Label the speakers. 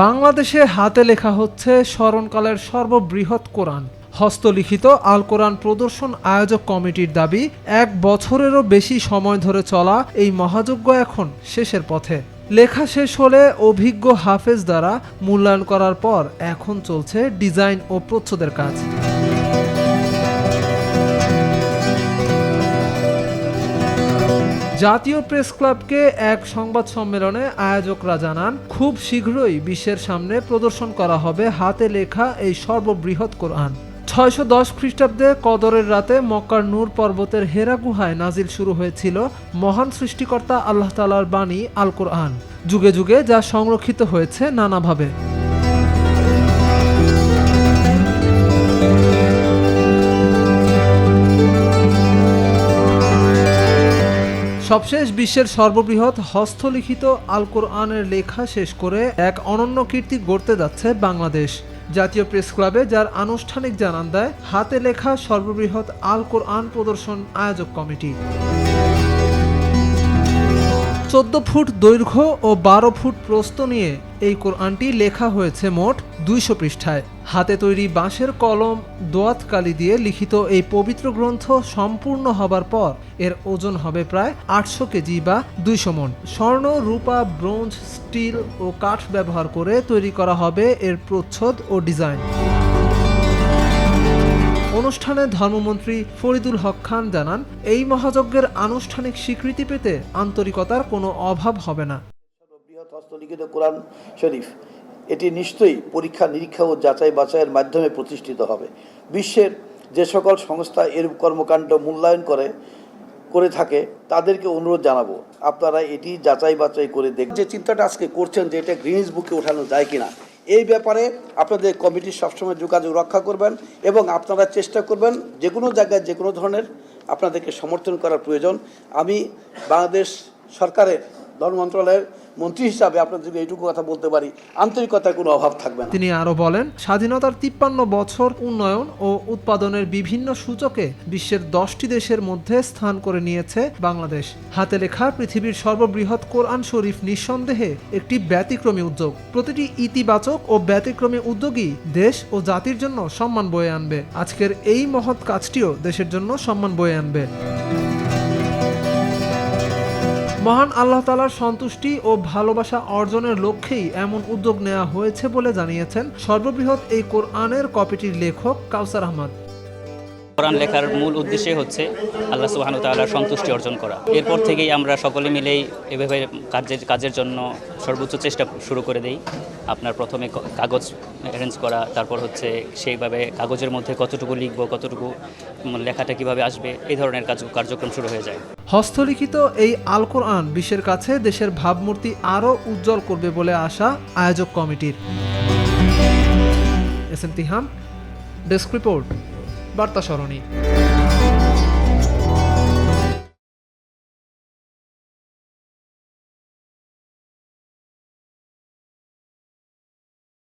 Speaker 1: বাংলাদেশে হাতে লেখা হচ্ছে স্মরণকালের সর্ববৃহৎ কোরআন। হস্তলিখিত আল কোরআন প্রদর্শন আয়োজক কমিটির দাবি, এক বছরেরও বেশি সময় ধরে চলা এই মহাযজ্ঞ এখন শেষের পথে। লেখা শেষ হলে অভিজ্ঞ হাফেজ দ্বারা মূল্যায়ন করার পর এখন চলছে ডিজাইন ও প্রচ্ছদের কাজ। জাতীয় প্রেস ক্লাবকে এক সংবাদ সম্মেলনে আয়োজকরা জানান খুব শীঘ্রই বিশ্বের সামনে প্রদর্শন করা হবে হাতে লেখা এই সর্ববৃহৎ কোরআন। ছয়শো দশ খ্রিস্টাব্দে কদরের রাতে মক্কার নূর পর্বতের হেরা গুহায় নাজিল শুরু হয়েছিল মহান সৃষ্টিকর্তা আল্লাহ তালার বাণী আল কোরআন যুগে যুগে যা সংরক্ষিত হয়েছে নানাভাবে। সবশেষ বিশ্বের সর্ববৃহৎ হস্তলিখিত আল কোরআনের লেখা শেষ করে এক অনন্য কীর্তি গড়তে যাচ্ছে বাংলাদেশ। জাতীয় প্রেস ক্লাবে যার আনুষ্ঠানিক জানান দেয়, হাতে লেখা সর্ববৃহৎ আল কোরআন প্রদর্শন আয়োজক কমিটি। চোদ্দ ফুট দৈর্ঘ্য ও বারো ফুট প্রস্ত নিয়ে এই কোরআনটি লেখা হয়েছে মোট দুইশো পৃষ্ঠায়। হাতে তৈরি বাঁশের কলম দোয়াতকালি দিয়ে লিখিত এই পবিত্র গ্রন্থ সম্পূর্ণ হবার পর এর ওজন হবে প্রায় আটশো কেজি বা দুইশো মন স্বর্ণ, রূপা, ব্রোঞ্জ, স্টিল ও কাঠ ব্যবহার করে তৈরি করা হবে এর প্রচ্ছদ ও ডিজাইন। অনুষ্ঠানে ধর্মমন্ত্রী ফরিদুল হক খান জানান, এই মহাযজ্ঞের আনুষ্ঠানিক স্বীকৃতি পেতে আন্তরিকতার কোনো অভাব হবে না।
Speaker 2: হস্তলিখিত কোরআন শরীফ। এটি নিশ্চয়ই পরীক্ষা, নিরীক্ষা ও যাচাই বাছাইয়ের মাধ্যমে প্রতিষ্ঠিত হবে। বিশ্বের যে সকল সংস্থা এর কর্মকাণ্ড মূল্যায়ন করে করে থাকে, তাদেরকে অনুরোধ জানাব, আপনারা এটি যাচাই বাছাই করে দেখ যে চিন্তাটা আজকে করছেন যে এটা গ্রিনিজ বুকে ওঠানো যায় কিনা, এই ব্যাপারে আপনাদের কমিটি সবসময় যোগাযোগ রক্ষা করবেন এবং আপনারা চেষ্টা করবেন যে কোনো জায়গায় যে কোনো ধরনের আপনাদেরকে সমর্থন করার প্রয়োজন। আমি বাংলাদেশ সরকারের ধর্ম মন্ত্রণালয়ের মন্ত্রী হিসাবে আপনাদেরকে এইটুকু কথা বলতে পারি আন্তরিকতার কোনো অভাব থাকবে না।
Speaker 1: তিনি আরও বলেন, স্বাধীনতার তিপ্পান্ন বছর উন্নয়ন ও উৎপাদনের বিভিন্ন সূচকে বিশ্বের দশটি দেশের মধ্যে স্থান করে নিয়েছে বাংলাদেশ। হাতে লেখা পৃথিবীর সর্ববৃহৎ কোরআন শরীফ নিঃসন্দেহে একটি ব্যতিক্রমী উদ্যোগ। প্রতিটি ইতিবাচক ও ব্যতিক্রমী উদ্যোগই দেশ ও জাতির জন্য সম্মান বয়ে আনবে। আজকের এই মহৎ কাজটিও দেশের জন্য সম্মান বয়ে আনবে। মহান আল্লাহ তালার সন্তুষ্টি ও ভালোবাসা অর্জনের লক্ষ্যেই এমন উদ্যোগ নেওয়া হয়েছে বলে জানিয়েছেন সর্ববৃহৎ এই কোরআনের কপিটির লেখক কাউসার আহমদ।
Speaker 3: কোরআন লেখার মূল উদ্দেশ্যই হচ্ছে আল্লাহ সুবাহানু তাল্লাহর সন্তুষ্টি অর্জন করা। এরপর থেকেই আমরা সকলে মিলেই এভাবে কাজের কাজের জন্য সর্বোচ্চ চেষ্টা শুরু করে দেই। আপনার প্রথমে কাগজ অ্যারেঞ্জ করা, তারপর হচ্ছে সেইভাবে কাগজের মধ্যে কতটুকু লিখব, কতটুকু লেখাটা কীভাবে আসবে, এই ধরনের কাজ, কার্যক্রম শুরু হয়ে যায়।
Speaker 1: হস্তলিখিত এই আল কোরআন বিশ্বের কাছে দেশের ভাবমূর্তি আরও উজ্জ্বল করবে বলে আশা আয়োজক কমিটির। S M Tiham desk report. বার্তা সরণী